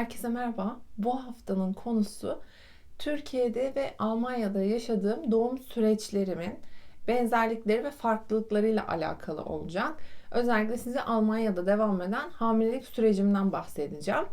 Herkese merhaba. Bu haftanın konusu Türkiye'de ve Almanya'da yaşadığım doğum süreçlerimin benzerlikleri ve farklılıklarıyla alakalı olacak. Özellikle size Almanya'da devam eden hamilelik sürecimden bahsedeceğim.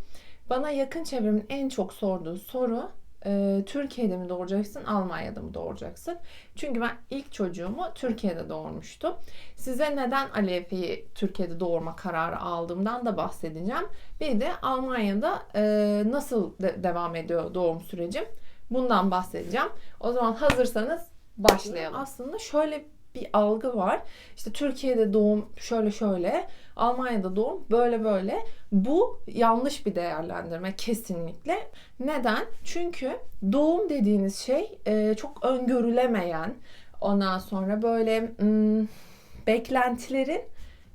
Bana yakın çevremin en çok sorduğu soru e, Türkiye'de mi doğuracaksın, Almanya'da mı doğuracaksın? Çünkü ben ilk çocuğumu Türkiye'de doğurmuştum. Size neden Ali Efe'yi Türkiye'de doğurma kararı aldığımdan da bahsedeceğim. Bir de Almanya'da e, nasıl de- devam ediyor doğum sürecim? Bundan bahsedeceğim. O zaman hazırsanız başlayalım. Aslında şöyle bir algı var. İşte Türkiye'de doğum şöyle şöyle, Almanya'da doğum böyle böyle. Bu yanlış bir değerlendirme kesinlikle. Neden? Çünkü doğum dediğiniz şey e, çok öngörülemeyen, ondan sonra böyle hmm, beklentilerin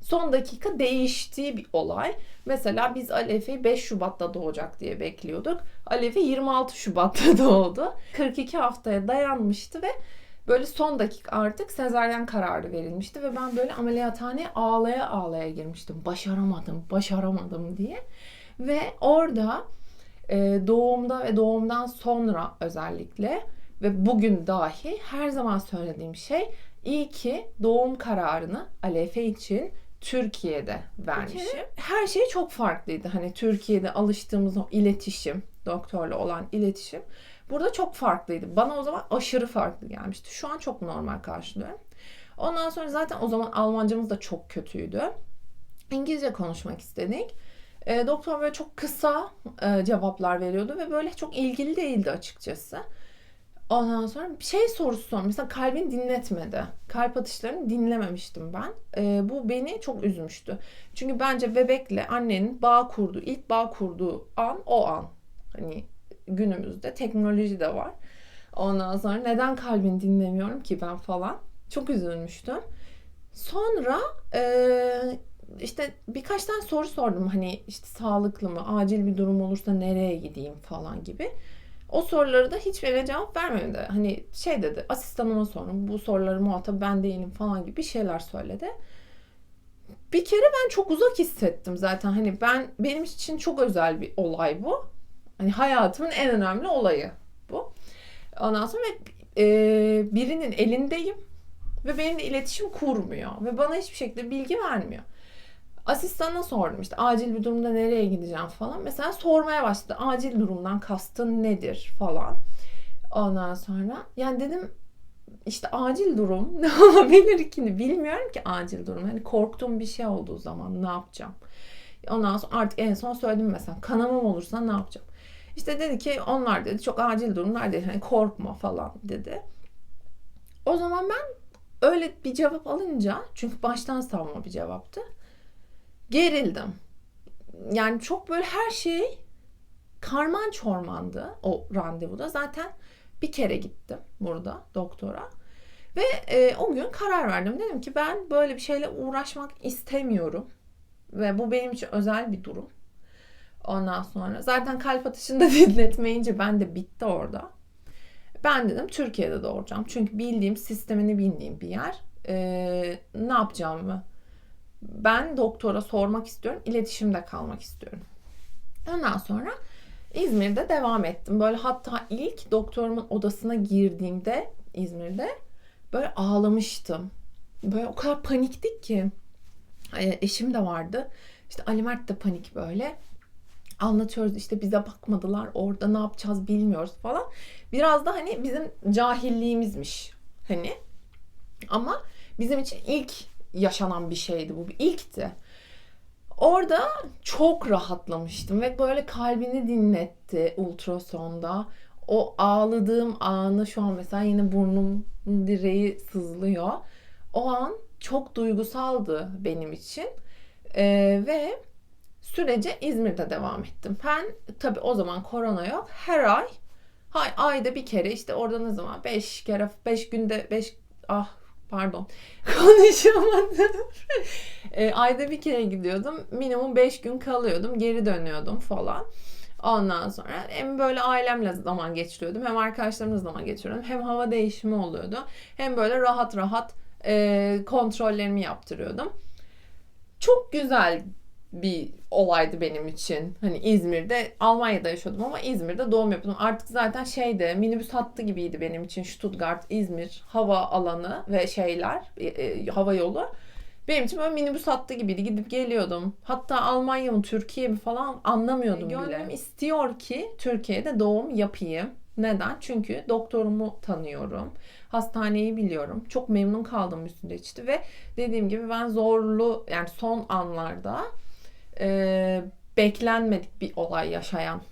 son dakika değiştiği bir olay. Mesela biz Alef'i 5 Şubat'ta doğacak diye bekliyorduk. Alef'i 26 Şubat'ta doğdu. 42 haftaya dayanmıştı ve böyle son dakika artık sezaryen kararı verilmişti ve ben böyle ameliyathaneye ağlaya ağlaya girmiştim. Başaramadım, başaramadım diye. Ve orada e, doğumda ve doğumdan sonra özellikle ve bugün dahi her zaman söylediğim şey iyi ki doğum kararını Alefe için Türkiye'de vermişim. Her şey çok farklıydı. Hani Türkiye'de alıştığımız o iletişim, doktorla olan iletişim burada çok farklıydı. Bana o zaman aşırı farklı gelmişti. Şu an çok normal karşılıyorum. Ondan sonra zaten o zaman Almancamız da çok kötüydü. İngilizce konuşmak istedik. E, doktor böyle çok kısa e, cevaplar veriyordu ve böyle çok ilgili değildi açıkçası. Ondan sonra bir şey sorusu sor. Mesela kalbini dinletmedi. Kalp atışlarını dinlememiştim ben. E, bu beni çok üzmüştü. Çünkü bence bebekle annenin bağ kurduğu, ilk bağ kurduğu an o an. Hani günümüzde teknoloji de var. Ondan sonra neden kalbini dinlemiyorum ki ben falan. Çok üzülmüştüm. Sonra e, işte birkaç tane soru sordum. Hani işte sağlıklı mı, acil bir durum olursa nereye gideyim falan gibi. O soruları da hiçbirine cevap vermedi. Hani şey dedi, asistanıma sorun, bu soruları muhatap ben değilim falan gibi bir şeyler söyledi. Bir kere ben çok uzak hissettim zaten. Hani ben benim için çok özel bir olay bu. Hani hayatımın en önemli olayı bu. Ondan sonra e, birinin elindeyim ve benimle iletişim kurmuyor ve bana hiçbir şekilde bilgi vermiyor. Asistanına sordum işte acil bir durumda nereye gideceğim falan. Mesela sormaya başladı. Acil durumdan kastın nedir falan. Ondan sonra yani dedim işte acil durum ne olabilir ki bilmiyorum ki acil durum. Hani korktuğum bir şey olduğu zaman ne yapacağım? Ondan sonra artık en son söyledim mesela kanamam olursa ne yapacağım? İşte dedi ki onlar dedi çok acil durumlar dedi. Hani korkma falan dedi. O zaman ben öyle bir cevap alınca çünkü baştan savma bir cevaptı gerildim. Yani çok böyle her şey karman çormandı o randevuda. Zaten bir kere gittim burada doktora. Ve e, o gün karar verdim. Dedim ki ben böyle bir şeyle uğraşmak istemiyorum. Ve bu benim için özel bir durum. Ondan sonra zaten kalp atışını da dinletmeyince ben de bitti orada. Ben dedim Türkiye'de doğuracağım. Çünkü bildiğim, sistemini bildiğim bir yer. E, ne yapacağımı ben doktora sormak istiyorum. İletişimde kalmak istiyorum. Ondan sonra İzmir'de devam ettim. Böyle hatta ilk doktorumun odasına girdiğimde İzmir'de böyle ağlamıştım. Böyle o kadar paniktik ki. E, eşim de vardı. İşte Ali Mert de panik böyle. Anlatıyoruz işte bize bakmadılar orada ne yapacağız bilmiyoruz falan. Biraz da hani bizim cahilliğimizmiş hani. Ama bizim için ilk yaşanan bir şeydi bu. İlkti. Orada çok rahatlamıştım ve böyle kalbini dinletti ultrasonda. O ağladığım anı şu an mesela yine burnum direği sızlıyor. O an çok duygusaldı benim için. Ee, ve sürece İzmir'de devam ettim. Ben tabii o zaman korona yok. Her ay hay, ayda bir kere işte orada ne zaman 5 kere 5 günde 5 ah pardon konuşamadım. e, ayda bir kere gidiyordum. Minimum 5 gün kalıyordum. Geri dönüyordum falan. Ondan sonra hem böyle ailemle zaman geçiriyordum hem arkadaşlarımla zaman geçiriyordum. Hem hava değişimi oluyordu. Hem böyle rahat rahat e, kontrollerimi yaptırıyordum. Çok güzel bir olaydı benim için. Hani İzmir'de, Almanya'da yaşıyordum ama İzmir'de doğum yapıyordum. Artık zaten şeyde minibüs hattı gibiydi benim için Stuttgart, İzmir hava alanı ve şeyler, e, e, hava yolu. Benim için böyle minibüs hattı gibiydi. Gidip geliyordum. Hatta Almanya mı Türkiye mi falan anlamıyordum bile. Gönlüm istiyor ki Türkiye'de doğum yapayım. Neden? Çünkü doktorumu tanıyorum. Hastaneyi biliyorum. Çok memnun kaldım bir süreçti ve dediğim gibi ben zorlu yani son anlarda e, beklenmedik bir olay yaşayan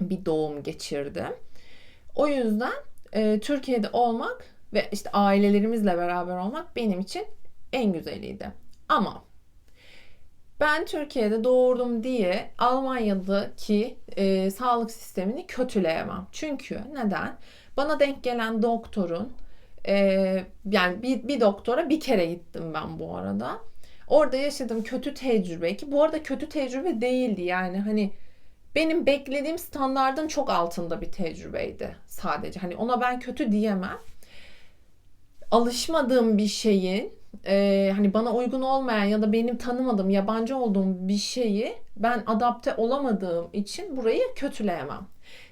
bir doğum geçirdim. O yüzden e, Türkiye'de olmak ve işte ailelerimizle beraber olmak benim için en güzeliydi. Ama ben Türkiye'de doğurdum diye Almanya'daki e, sağlık sistemini kötüleyemem. Çünkü neden? Bana denk gelen doktorun e, yani bir, bir doktora bir kere gittim ben bu arada. Orada yaşadığım kötü tecrübe ki bu arada kötü tecrübe değildi yani hani benim beklediğim standardın çok altında bir tecrübeydi sadece. Hani ona ben kötü diyemem. Alışmadığım bir şeyin e, hani bana uygun olmayan ya da benim tanımadığım, yabancı olduğum bir şeyi ben adapte olamadığım için burayı kötüleyemem.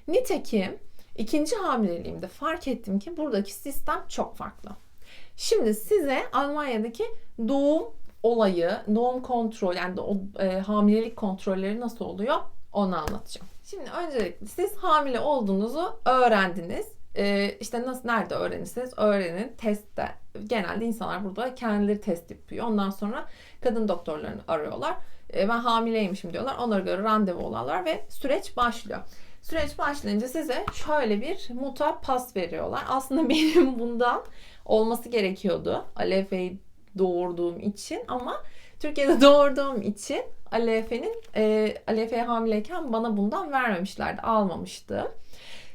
Nitekim ikinci hamileliğimde fark ettim ki buradaki sistem çok farklı. Şimdi size Almanya'daki doğum olayı, doğum kontrol yani o e, hamilelik kontrolleri nasıl oluyor onu anlatacağım. Şimdi öncelikle siz hamile olduğunuzu öğrendiniz. E, işte nasıl nerede öğrenirsiniz öğrenin testte. Genelde insanlar burada kendileri test yapıyor. Ondan sonra kadın doktorlarını arıyorlar. E, ben hamileymişim diyorlar. Onlara göre randevu alıyorlar ve süreç başlıyor. Süreç başlayınca size şöyle bir muta pas veriyorlar. Aslında benim bundan olması gerekiyordu. Alefe'yi doğurduğum için ama Türkiye'de doğurduğum için Alefe'nin e, Alefe'ye hamileyken bana bundan vermemişlerdi. Almamıştı.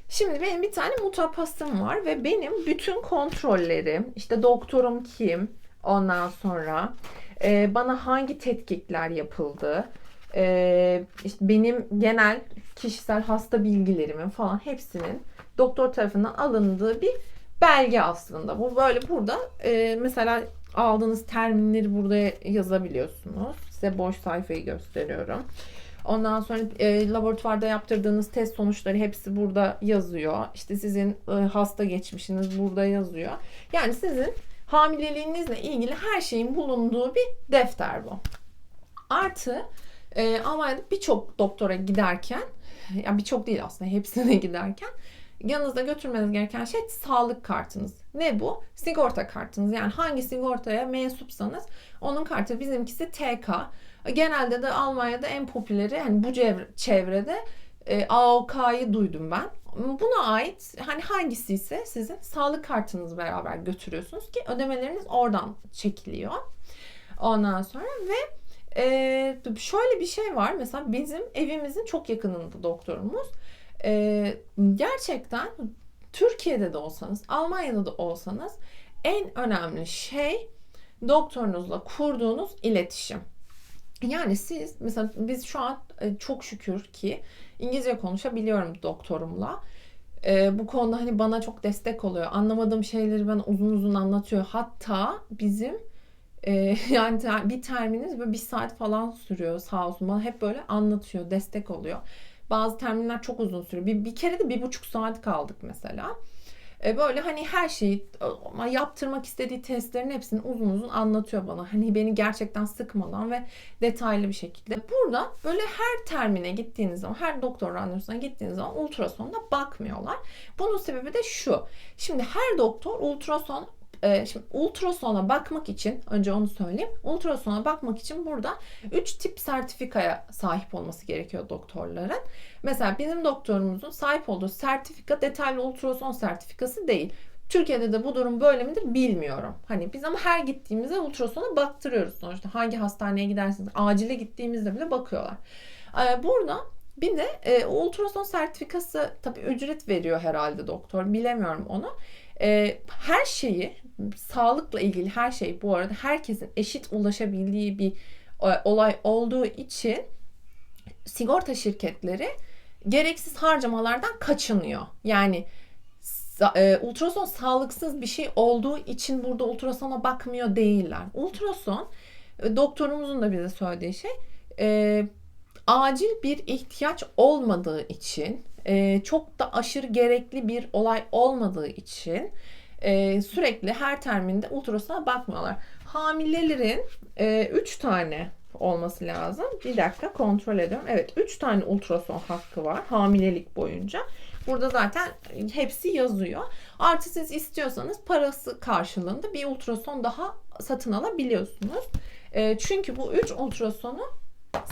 Şimdi benim bir tane mutapasım var ve benim bütün kontrollerim, işte doktorum kim, ondan sonra e, bana hangi tetkikler yapıldı, e, işte benim genel kişisel hasta bilgilerimin falan hepsinin doktor tarafından alındığı bir belge aslında. Bu böyle burada e, mesela aldığınız terminleri burada yazabiliyorsunuz. Size boş sayfayı gösteriyorum. Ondan sonra e, laboratuvarda yaptırdığınız test sonuçları hepsi burada yazıyor. İşte sizin e, hasta geçmişiniz burada yazıyor. Yani sizin hamileliğinizle ilgili her şeyin bulunduğu bir defter bu. Artı e, Almanya'da birçok doktora giderken, yani birçok değil aslında hepsine giderken yanınızda götürmeniz gereken şey sağlık kartınız. Ne bu? Sigorta kartınız. Yani hangi sigortaya mensupsanız onun kartı. Bizimkisi TK. Genelde de Almanya'da en popüleri hani bu çevrede e, AOK'yı duydum ben. Buna ait hani hangisi ise sizin sağlık kartınızı beraber götürüyorsunuz ki ödemeleriniz oradan çekiliyor. Ondan sonra ve e, şöyle bir şey var. Mesela bizim evimizin çok yakınında doktorumuz. E, gerçekten Türkiye'de de olsanız, Almanya'da da olsanız en önemli şey doktorunuzla kurduğunuz iletişim. Yani siz mesela biz şu an e, çok şükür ki İngilizce konuşabiliyorum doktorumla. Ee, bu konuda hani bana çok destek oluyor. Anlamadığım şeyleri bana uzun uzun anlatıyor. Hatta bizim e, yani ter, bir terminimiz böyle bir saat falan sürüyor sağ olsun. Bana hep böyle anlatıyor, destek oluyor. Bazı terminler çok uzun sürüyor. Bir, bir kere de bir buçuk saat kaldık mesela. E, böyle hani her şeyi yaptırmak istediği testlerin hepsini uzun uzun anlatıyor bana. Hani beni gerçekten sıkmadan ve detaylı bir şekilde. Burada böyle her termine gittiğiniz zaman, her doktor randevusuna gittiğiniz zaman ultrasonda bakmıyorlar. Bunun sebebi de şu. Şimdi her doktor ultrason e, şimdi ultrasona bakmak için önce onu söyleyeyim. Ultrasona bakmak için burada 3 tip sertifikaya sahip olması gerekiyor doktorların. Mesela bizim doktorumuzun sahip olduğu sertifika detaylı ultrason sertifikası değil. Türkiye'de de bu durum böyle midir bilmiyorum. Hani biz ama her gittiğimizde ultrasona baktırıyoruz sonuçta. Hangi hastaneye gidersiniz, acile gittiğimizde bile bakıyorlar. Ee, burada bir de e, ultrason sertifikası tabii ücret veriyor herhalde doktor. Bilemiyorum onu. E, her şeyi sağlıkla ilgili her şey bu arada herkesin eşit ulaşabildiği bir e, olay olduğu için sigorta şirketleri gereksiz harcamalardan kaçınıyor. Yani e, ultrason sağlıksız bir şey olduğu için burada ultrasona bakmıyor değiller. Ultrason e, doktorumuzun da bize söylediği şey e, acil bir ihtiyaç olmadığı için, e, çok da aşırı gerekli bir olay olmadığı için e, sürekli her terminde ultrasona bakmıyorlar. Hamilelerin 3 e, tane olması lazım. Bir dakika kontrol ediyorum. Evet 3 tane ultrason hakkı var hamilelik boyunca. Burada zaten hepsi yazıyor. Artı siz istiyorsanız parası karşılığında bir ultrason daha satın alabiliyorsunuz. E, çünkü bu 3 ultrasonu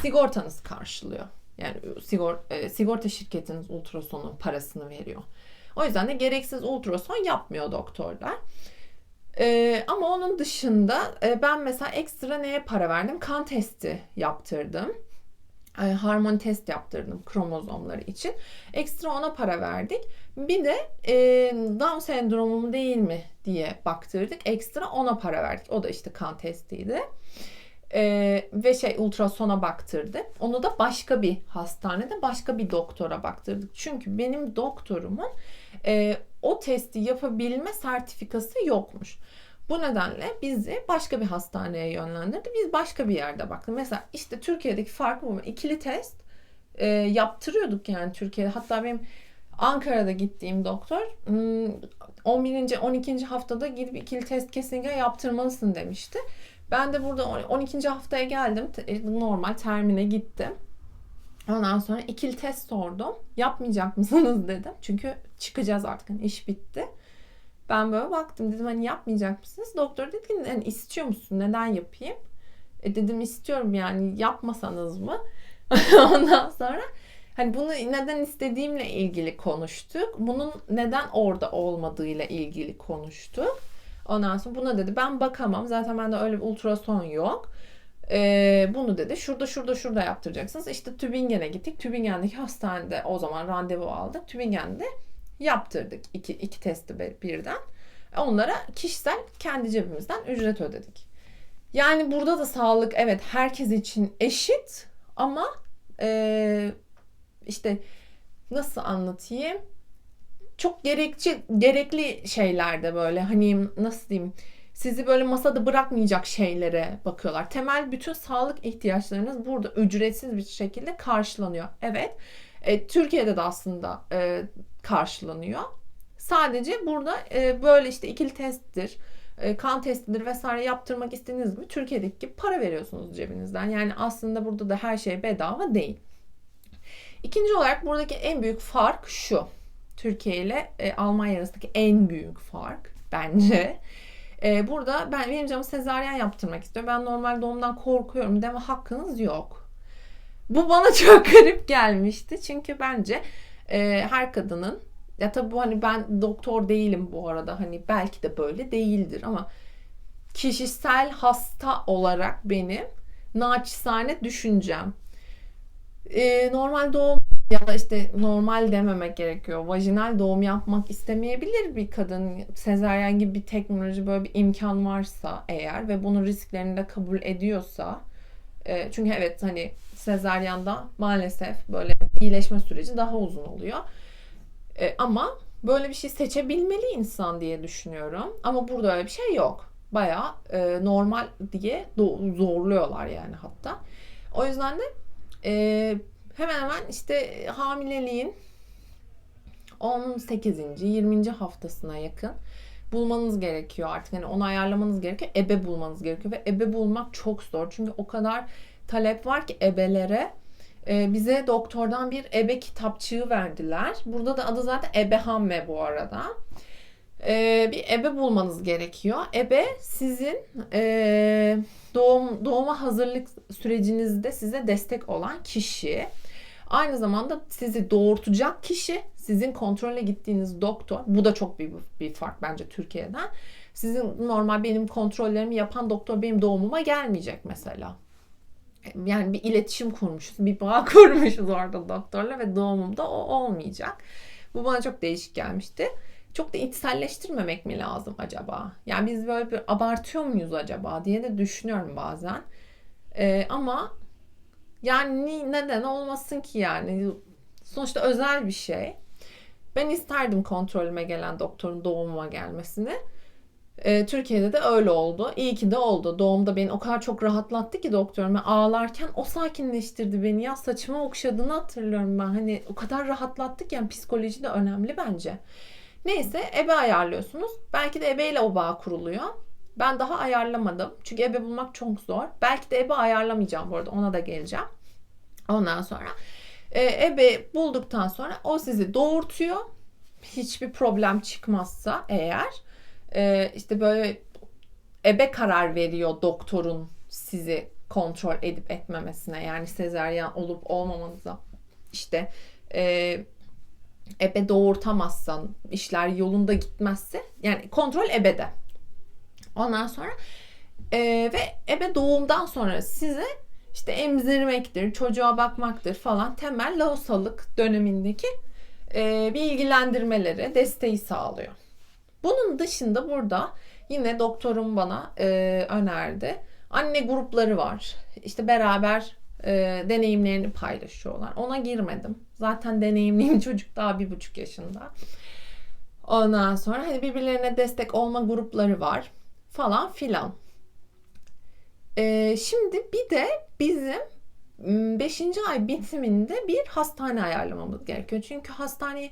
sigortanız karşılıyor. Yani sigor, e, sigorta şirketiniz ultrasonun parasını veriyor. O yüzden de gereksiz ultrason yapmıyor doktorlar. Ee, ama onun dışında e, ben mesela ekstra neye para verdim? Kan testi yaptırdım. E, harmoni test yaptırdım kromozomları için. Ekstra ona para verdik. Bir de e, Down sendromu mu değil mi diye baktırdık. Ekstra ona para verdik. O da işte kan testiydi. Ee, ve şey ultrasona baktırdı. Onu da başka bir hastanede başka bir doktora baktırdık. Çünkü benim doktorumun e, o testi yapabilme sertifikası yokmuş. Bu nedenle bizi başka bir hastaneye yönlendirdi. Biz başka bir yerde baktık. Mesela işte Türkiye'deki farkı bu. İkili test e, yaptırıyorduk yani Türkiye'de. Hatta benim Ankara'da gittiğim doktor 11. Hmm, 12. haftada gidip ikili test kesinlikle yaptırmalısın demişti. Ben de burada 12. haftaya geldim. E, normal termine gittim. Ondan sonra ikili test sordum. Yapmayacak mısınız dedim. Çünkü çıkacağız artık. Yani iş bitti. Ben böyle baktım dedim hani yapmayacak mısınız? Doktor dedi ki hani istiyor musun? Neden yapayım? E dedim istiyorum yani yapmasanız mı? Ondan sonra hani bunu neden istediğimle ilgili konuştuk. Bunun neden orada olmadığıyla ilgili konuştuk. Ondan sonra buna dedi ben bakamam. Zaten bende öyle bir ultrason yok. Ee, bunu dedi şurada şurada şurada yaptıracaksınız. İşte Tübingen'e gittik. Tübingen'deki hastanede o zaman randevu aldık. Tübingen'de yaptırdık iki, iki testi birden. Onlara kişisel kendi cebimizden ücret ödedik. Yani burada da sağlık evet herkes için eşit ama e, işte nasıl anlatayım? Çok gerekçi gerekli şeylerde böyle hani nasıl diyeyim? Sizi böyle masada bırakmayacak şeylere bakıyorlar. Temel bütün sağlık ihtiyaçlarınız burada ücretsiz bir şekilde karşılanıyor. Evet. E, Türkiye'de de aslında e, karşılanıyor. Sadece burada e, böyle işte ikili testtir, e, kan testidir vesaire yaptırmak istediğiniz gibi Türkiye'deki gibi para veriyorsunuz cebinizden. Yani aslında burada da her şey bedava değil. İkinci olarak buradaki en büyük fark şu. Türkiye ile e, Almanya arasındaki en büyük fark bence. E, burada ben benim canım sezaryen yaptırmak istiyor. Ben normal doğumdan korkuyorum deme hakkınız yok. Bu bana çok garip gelmişti. Çünkü bence e, her kadının ya tabii bu hani ben doktor değilim bu arada. Hani belki de böyle değildir ama kişisel hasta olarak benim naçizane düşüncem. Ee, normal doğum ya da işte normal dememek gerekiyor. Vajinal doğum yapmak istemeyebilir bir kadın. Sezaryen gibi bir teknoloji böyle bir imkan varsa eğer ve bunun risklerini de kabul ediyorsa e, çünkü evet hani sezaryanda maalesef böyle iyileşme süreci daha uzun oluyor. E, ama böyle bir şey seçebilmeli insan diye düşünüyorum. Ama burada öyle bir şey yok. Baya e, normal diye zorluyorlar yani hatta. O yüzden de e, hemen hemen işte hamileliğin 18. 20. haftasına yakın bulmanız gerekiyor artık. Yani onu ayarlamanız gerekiyor. Ebe bulmanız gerekiyor ve ebe bulmak çok zor. Çünkü o kadar talep var ki ebelere e, bize doktordan bir ebe kitapçığı verdiler. Burada da adı zaten ebehamme bu arada. E, bir ebe bulmanız gerekiyor. Ebe sizin e, doğum doğuma hazırlık sürecinizde size destek olan kişi. Aynı zamanda sizi doğurtacak kişi, sizin kontrole gittiğiniz doktor. Bu da çok büyük bir fark bence Türkiye'den. Sizin normal benim kontrollerimi yapan doktor benim doğumuma gelmeyecek mesela yani bir iletişim kurmuşuz, bir bağ kurmuşuz orada doktorla ve doğumumda o olmayacak. Bu bana çok değişik gelmişti. Çok da içselleştirmemek mi lazım acaba? Yani biz böyle bir abartıyor muyuz acaba diye de düşünüyorum bazen. Ee, ama yani neden olmasın ki yani? Sonuçta özel bir şey. Ben isterdim kontrolüme gelen doktorun doğumuma gelmesini. Ee, Türkiye'de de öyle oldu. İyi ki de oldu. Doğumda beni o kadar çok rahatlattı ki doktorum. Ağlarken o sakinleştirdi beni. Ya saçımı okşadığını hatırlıyorum ben. Hani o kadar rahatlattı ki yani psikoloji de önemli bence. Neyse ebe ayarlıyorsunuz. Belki de ebeyle o bağ kuruluyor. Ben daha ayarlamadım. Çünkü ebe bulmak çok zor. Belki de ebe ayarlamayacağım bu arada. Ona da geleceğim. Ondan sonra e, ebe bulduktan sonra o sizi doğurtuyor. Hiçbir problem çıkmazsa eğer e, işte böyle ebe karar veriyor doktorun sizi kontrol edip etmemesine yani sezaryen olup olmamanıza işte e, ebe doğurtamazsan işler yolunda gitmezse yani kontrol ebede. Ondan sonra e, ve ebe doğumdan sonra size işte emzirmektir, çocuğa bakmaktır falan temel lohusalık dönemindeki e, bilgilendirmeleri, desteği sağlıyor. Bunun dışında burada yine doktorum bana e, önerdi. Anne grupları var. İşte beraber e, deneyimlerini paylaşıyorlar. Ona girmedim. Zaten deneyimliyim çocuk daha bir buçuk yaşında. Ondan sonra hani birbirlerine destek olma grupları var falan filan. E, şimdi bir de bizim 5. ay bitiminde bir hastane ayarlamamız gerekiyor. Çünkü hastaneyi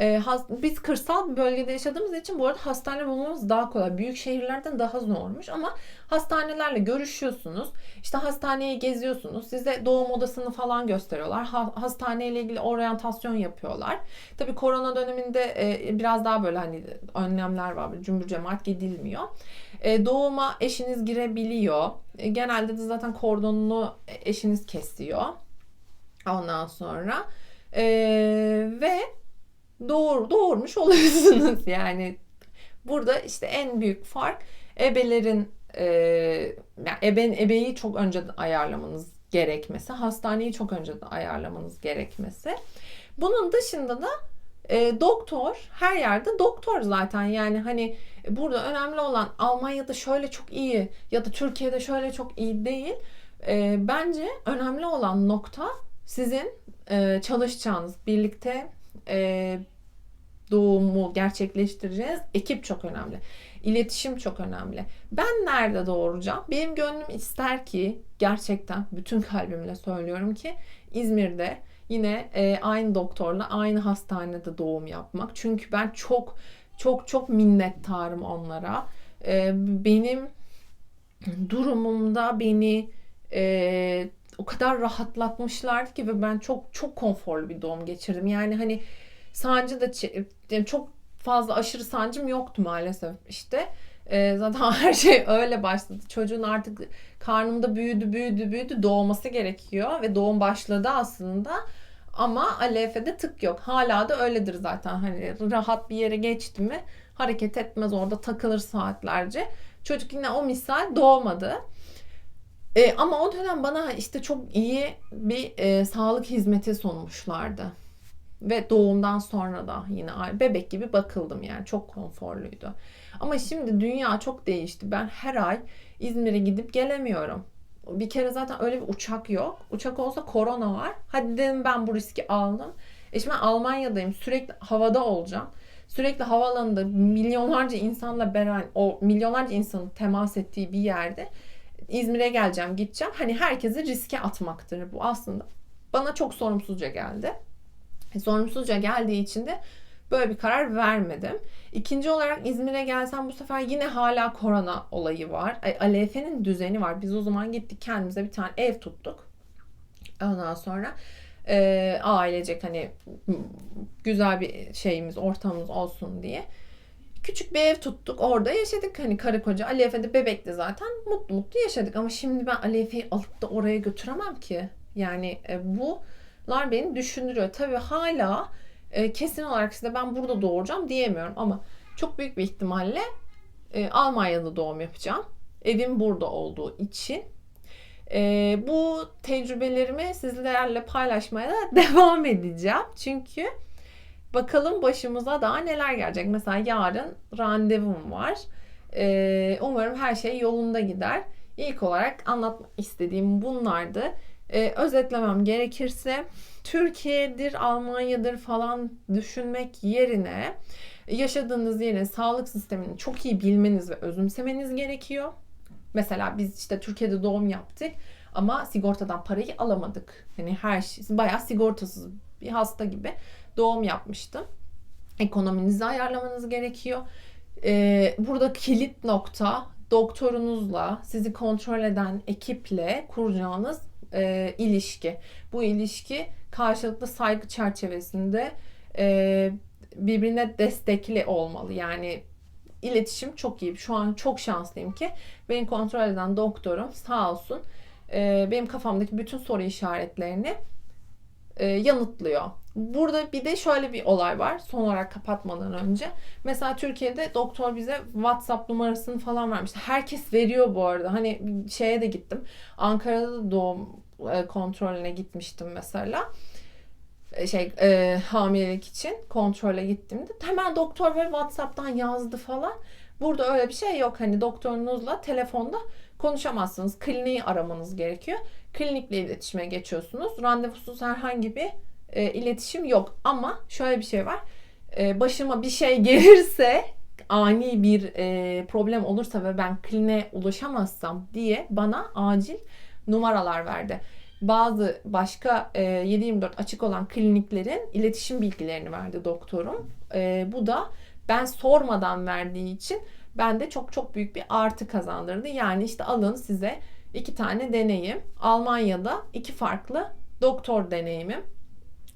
e, biz kırsal bir bölgede yaşadığımız için bu arada hastane bulmamız daha kolay. Büyük şehirlerden daha zormuş ama hastanelerle görüşüyorsunuz. İşte hastaneyi geziyorsunuz. Size doğum odasını falan gösteriyorlar. Ha, hastaneyle ilgili oryantasyon yapıyorlar. Tabii korona döneminde e, biraz daha böyle hani önlemler var. Cümbür cemaat gidilmiyor. E, doğuma eşiniz girebiliyor. E, genelde de zaten kordonunu eşiniz kesiyor. Ondan sonra e, ve doğur, doğurmuş oluyorsunuz yani. Burada işte en büyük fark ebelerin e, yani eben, ebeyi çok önceden ayarlamanız gerekmesi, hastaneyi çok önceden ayarlamanız gerekmesi. Bunun dışında da e, doktor her yerde doktor zaten yani hani burada önemli olan Almanya'da şöyle çok iyi ya da Türkiye'de şöyle çok iyi değil. E, bence önemli olan nokta sizin e, çalışacağınız birlikte e, doğumu gerçekleştireceğiz. Ekip çok önemli. İletişim çok önemli. Ben nerede doğuracağım? Benim gönlüm ister ki gerçekten bütün kalbimle söylüyorum ki İzmir'de yine e, aynı doktorla aynı hastanede doğum yapmak. Çünkü ben çok çok çok minnettarım onlara. E, benim durumumda beni e, o kadar rahatlatmışlardı ki ve ben çok çok konforlu bir doğum geçirdim. Yani hani sancı da çok fazla aşırı sancım yoktu maalesef işte. E, zaten her şey öyle başladı. Çocuğun artık karnımda büyüdü büyüdü büyüdü doğması gerekiyor ve doğum başladı aslında. Ama ALF'de tık yok. Hala da öyledir zaten. Hani rahat bir yere geçti mi hareket etmez orada takılır saatlerce. Çocuk yine o misal doğmadı. E, ama o dönem bana işte çok iyi bir e, sağlık hizmeti sunmuşlardı. Ve doğumdan sonra da yine bebek gibi bakıldım yani çok konforluydu. Ama şimdi dünya çok değişti. Ben her ay İzmir'e gidip gelemiyorum. Bir kere zaten öyle bir uçak yok. Uçak olsa korona var. Hadi dedim ben bu riski aldım. E şimdi ben Almanya'dayım. Sürekli havada olacağım. Sürekli havaalanında milyonlarca insanla beraber o milyonlarca insanın temas ettiği bir yerde İzmir'e geleceğim, gideceğim. Hani herkesi riske atmaktır bu aslında. Bana çok sorumsuzca geldi. E, sorumsuzca geldiği için de böyle bir karar vermedim. İkinci olarak İzmir'e gelsem bu sefer yine hala korona olayı var. ALF'nin düzeni var. Biz o zaman gittik kendimize bir tane ev tuttuk. Ondan sonra e, ailecek hani güzel bir şeyimiz, ortamımız olsun diye. Küçük bir ev tuttuk. Orada yaşadık. Hani karı koca. Ali Efe de bebekti zaten. Mutlu mutlu yaşadık. Ama şimdi ben Ali Efe'yi alıp da oraya götüremem ki. Yani e, bular beni düşündürüyor. Tabii hala e, kesin olarak size ben burada doğuracağım diyemiyorum. Ama çok büyük bir ihtimalle e, Almanya'da doğum yapacağım. Evim burada olduğu için. E, bu tecrübelerimi sizlerle paylaşmaya da devam edeceğim. Çünkü Bakalım başımıza daha neler gelecek. Mesela yarın randevum var. Ee, umarım her şey yolunda gider. İlk olarak anlatmak istediğim bunlardı. Ee, özetlemem gerekirse Türkiye'dir, Almanya'dır falan düşünmek yerine yaşadığınız yerin sağlık sistemini çok iyi bilmeniz ve özümsemeniz gerekiyor. Mesela biz işte Türkiye'de doğum yaptık ama sigortadan parayı alamadık. Hani her şey bayağı sigortasız bir hasta gibi doğum yapmıştım. Ekonominizi ayarlamanız gerekiyor. Ee, burada kilit nokta doktorunuzla, sizi kontrol eden ekiple kuracağınız e, ilişki. Bu ilişki karşılıklı saygı çerçevesinde e, birbirine destekli olmalı. Yani iletişim çok iyi. Şu an çok şanslıyım ki beni kontrol eden doktorum sağ olsun e, benim kafamdaki bütün soru işaretlerini yanıtlıyor. Burada bir de şöyle bir olay var. Son olarak kapatmadan önce. Mesela Türkiye'de doktor bize WhatsApp numarasını falan vermişti. Herkes veriyor bu arada. Hani şeye de gittim. Ankara'da da doğum e, kontrolüne gitmiştim mesela. E, şey e, hamilelik için kontrole gittiğimde hemen doktor böyle WhatsApp'tan yazdı falan. Burada öyle bir şey yok. Hani doktorunuzla telefonda konuşamazsınız. Kliniği aramanız gerekiyor. Klinikle iletişime geçiyorsunuz. Randevusuz herhangi bir e, iletişim yok. Ama şöyle bir şey var. E, başıma bir şey gelirse ani bir e, problem olursa ve ben kliniğe ulaşamazsam diye bana acil numaralar verdi. Bazı başka e, 7-24 açık olan kliniklerin iletişim bilgilerini verdi doktorum. E, bu da ben sormadan verdiği için bende çok çok büyük bir artı kazandırdı. Yani işte alın size iki tane deneyim. Almanya'da iki farklı doktor deneyimim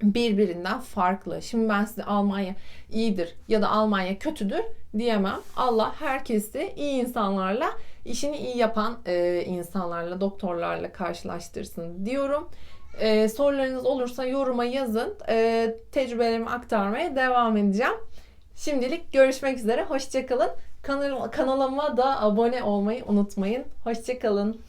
birbirinden farklı. Şimdi ben size Almanya iyidir ya da Almanya kötüdür diyemem. Allah herkesi iyi insanlarla, işini iyi yapan e, insanlarla, doktorlarla karşılaştırsın diyorum. E, sorularınız olursa yoruma yazın. E, tecrübelerimi aktarmaya devam edeceğim. Şimdilik görüşmek üzere. Hoşçakalın. Kanal, kanalıma da abone olmayı unutmayın. Hoşçakalın.